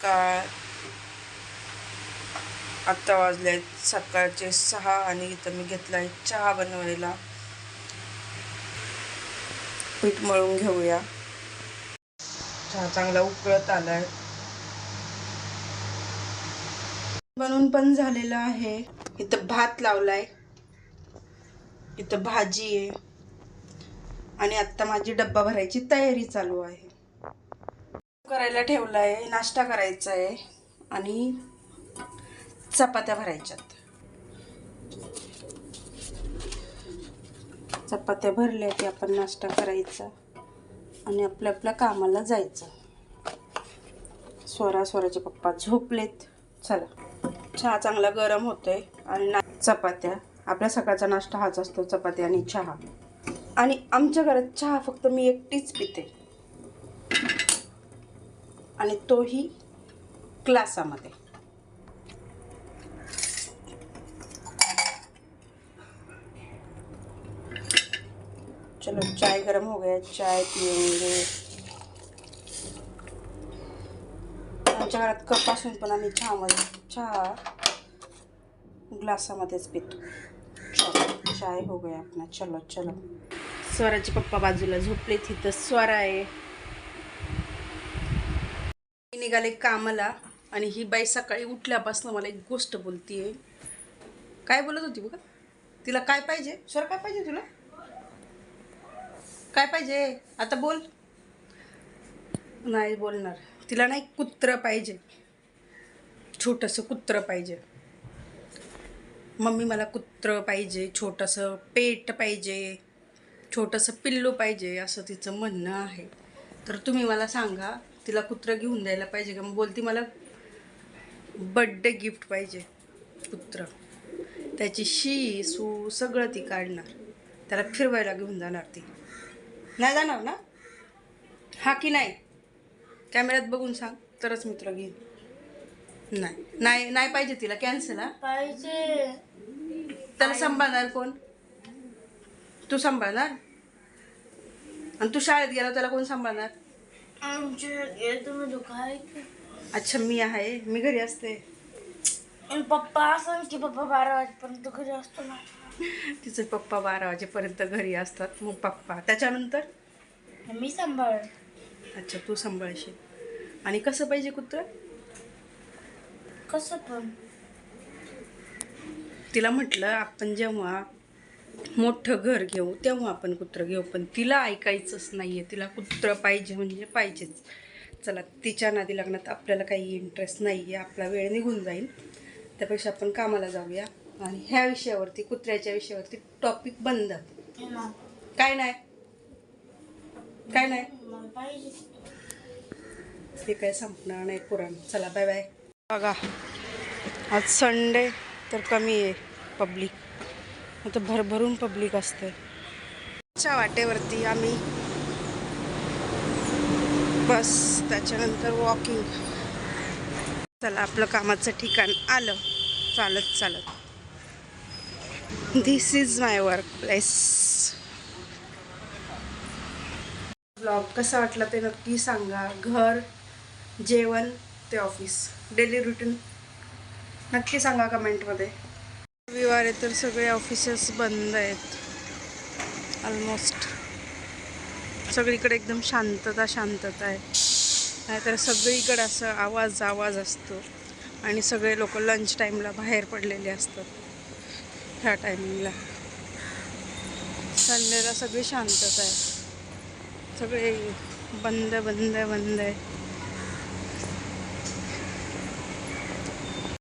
सकाळ आत्ता वाजले आहेत सकाळचे सहा आणि इथं मी घेतला आहे चहा बनवायला. पीठ मळून घेऊया. चहा चांगला उकळत आलाय. बनवून पण झालेला आहे. इथं भात लावलाय. इथं भाजी आहे. आणि आत्ता माझी डब्बा भरायची तयारी चालू आहे. करायला ठेवला आहे नाश्ता करायचा आहे आणि चपात्या भरायच्यात. चपात्या भरल्या की आपण नाश्ता करायचा आणि आपल्या आपल्या कामाला जायचं. स्वरा स्वराचे पप्पा झोपलेत. चला. चहा चांगला गरम होतोय आणि ना चपात्या. आपल्या सकाळचा नाश्ता हाच असतो चपात्या आणि चहा. आणि आमच्या घरात चहा फक्त मी एकटीच पिते. आणि तोही ग्लासामध्ये चलो चाय गरम हो गया चाय पिएंगे आमच्या घरात कप असून पण आम्ही चहामध्ये चहा ग्लासामध्येच पितो. चलो चाय हो गया आपला. चलो चलो. स्वराचे पप्पा बाजूला झोपले तिथं स्वरा आहे. निघाले कामाला आणि ही बाई सकाळी उठल्यापासून मला एक गोष्ट बोलतीये. काय बोलत होती बघा? तिला काय पाहिजे? सर काय पाहिजे तुला? काय पाहिजे? आता बोल. नाही बोलणार. तिला नाही कुत्र पाहिजे. छोटंसं कुत्र पाहिजे. मम्मी मला कुत्र पाहिजे छोटंसं पेट पाहिजे छोटंसं पिल्लू पाहिजे असं तिचं म्हणणं आहे. तर तुम्ही मला सांगा तिला कुत्र घेऊन द्यायला पाहिजे का? मग बोलती मला बड्डे गिफ्ट पाहिजे कुत्र. त्याची शी सू सगळं ती काढणार. त्याला फिरवायला घेऊन जाणार ती. नाही जाणार ना? हा की नाही? कॅमेऱ्यात बघून सांग तरच मित्र घेईन नाही नाही नाही पाहिजे तिला कॅन्सल हा. पाहिजे. त्याला सांभाळणार कोण? तू सांभाळणार? आणि तू शाळेत गेला त्याला कोण सांभाळणार आमच्या हे तुम्ही दुखाय अच्छा मी आहे. मी घरी असते. पप्पा सांग की पप्पा बारा वाजेपर्यंत घरी असतो ना? तिचे पप्पा बारा वाजेपर्यंत घरी असतात. मग पप्पा. त्याच्यानंतर? मी सांभाळ अच्छा तू सांभाळशील. आणि कसं पाहिजे कुत्र? कसं पण. तिला म्हटलं आपण जेव्हा मोठं घर घेऊ तेव्हा आपण कुत्रं घेऊ. पण तिला ऐकायचंच नाही आहे तिला कुत्रं पाहिजे म्हणजे पाहिजेच. चला तिच्या नादी लग्नात आपल्याला काही इंटरेस्ट नाही आहे आपला वेळ निघून जाईल. त्यापेक्षा आपण कामाला जाऊया. आणि ह्या विषयावरती कुत्र्याच्या विषयावरती टॉपिक बंद. काय नाही? काय नाही? ते हे काय संपणार नाही पुराण. चला बाय बाय बघा आज संडे तर कमी आहे पब्लिक आता भरभरून पब्लिक असते च्या वाटेवरती आम्ही बस त्याच्यानंतर वॉकिंग चला आपलं कामाचं ठिकाण आलं. चालत चालत. This is my work place blog कसा वाटला ते नक्की सांगा. घर जेवण ते ऑफिस डेली रुटीन नक्की सांगा कमेंटमध्ये रविवार आहे तर सगळे ऑफिसेस बंद आहेत. ऑलमोस्ट सगळीकडे एकदम शांतता शांतता आहे. नाहीतर सगळीकडे असं आवाज आवाज असतो. आणि सगळे लोक लंच टाईमला बाहेर पडलेले असतात. ह्या टायमिंगला संडेला सगळी शांतता आहे. सगळे बंद बंद बंद आहे.